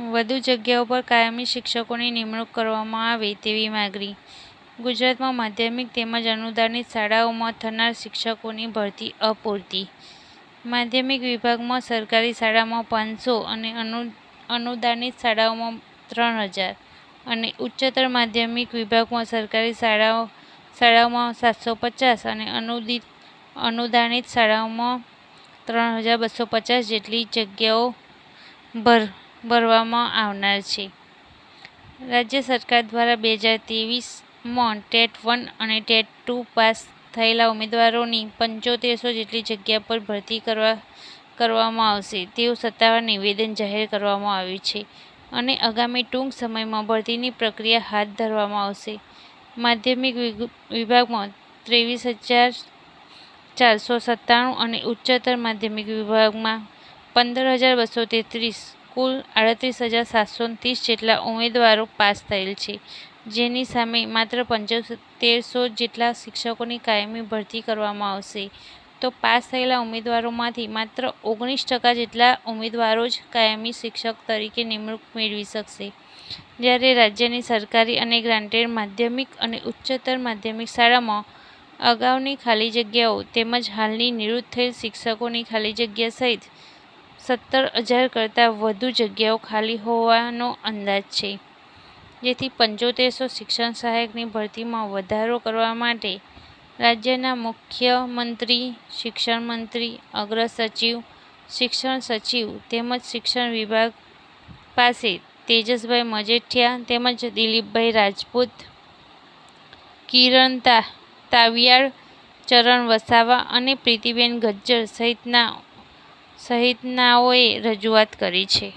વધુ જગ્યાઓ પર કાયમી શિક્ષકોની નિમણૂક કરવામાં આવે તેવી માગણી. ગુજરાતમાં માધ્યમિક તેમજ અનુદાનિત શાળાઓમાં થનાર શિક્ષકોની ભરતી અપૂરતી. માધ્યમિક વિભાગમાં સરકારી શાળામાં પાંચસો અને અનુ, અનુદાનિત શાળાઓમાં ત્રણ હજાર અને ઉચ્ચતર માધ્યમિક વિભાગમાં સરકારી શાળાઓ, શાળાઓમાં સાતસો પચાસ અને અનુદિત, અનુદાનિત શાળાઓમાં ત્રણ હજાર બસો પચાસ જેટલી જગ્યાઓ ભરવામાં આવનાર છે. રાજ્ય સરકાર દ્વારા બે હજાર ત્રેવીસમાં ટેટ વન અને ટેટ ટુ પાસ થયેલા ઉમેદવારોની પંચોતેરસો જેટલી જગ્યા પર ભરતી કરવા, કરવામાં આવશે તેવું સત્તાવાર નિવેદન જાહેર કરવામાં આવ્યું છે અને આગામી ટૂંક સમયમાં ભરતીની પ્રક્રિયા હાથ ધરવામાં આવશે. માધ્યમિક વિભાગમાં ત્રેવીસ હજાર ચારસો સત્તાણું અને ઉચ્ચતર માધ્યમિક વિભાગમાં પંદર હજાર બસો તેત્રીસ કુલ આડત્રીસ હજાર સાતસો ત્રીસ જેટલા ઉમેદવારો પાસ થયેલ છે. જેની સામે માત્ર પંચોતેરસો જેટલા શિક્ષકોની કાયમી ભરતી કરવામાં આવશે. તો પાસ થયેલા ઉમેદવારોમાંથી માત્ર ઓગણીસ ટકા જેટલા ઉમેદવારો જ કાયમી શિક્ષક તરીકે નિમણૂક મેળવી શકશે. જ્યારે રાજ્યની સરકારી અને ગ્રાન્ટેડ માધ્યમિક અને ઉચ્ચતર માધ્યમિક શાળામાં અગાઉની ખાલી જગ્યાઓ તેમજ હાલની નિવૃત્ત થયેલ શિક્ષકોની ખાલી જગ્યા સહિત સત્તર હજાર કરતાં વધુ જગ્યાઓ ખાલી હોવાનો અંદાજ છે. જેથી પંચોતેરસો શિક્ષણ સહાયકની ભરતીમાં વધારો કરવા માટે રાજ્યના મુખ્યમંત્રી, શિક્ષણ મંત્રી, અગ્રસચિવ, શિક્ષણ સચિવ તેમજ શિક્ષણ વિભાગ પાસે તેજસભાઈ મજેઠિયા તેમજ દિલીપભાઈ રાજપૂત, કિરણ તાવિયાળ, ચરણ વસાવા અને પ્રીતિબેન ગજ્જર સહિતનાઓએ રજૂઆત કરી છે.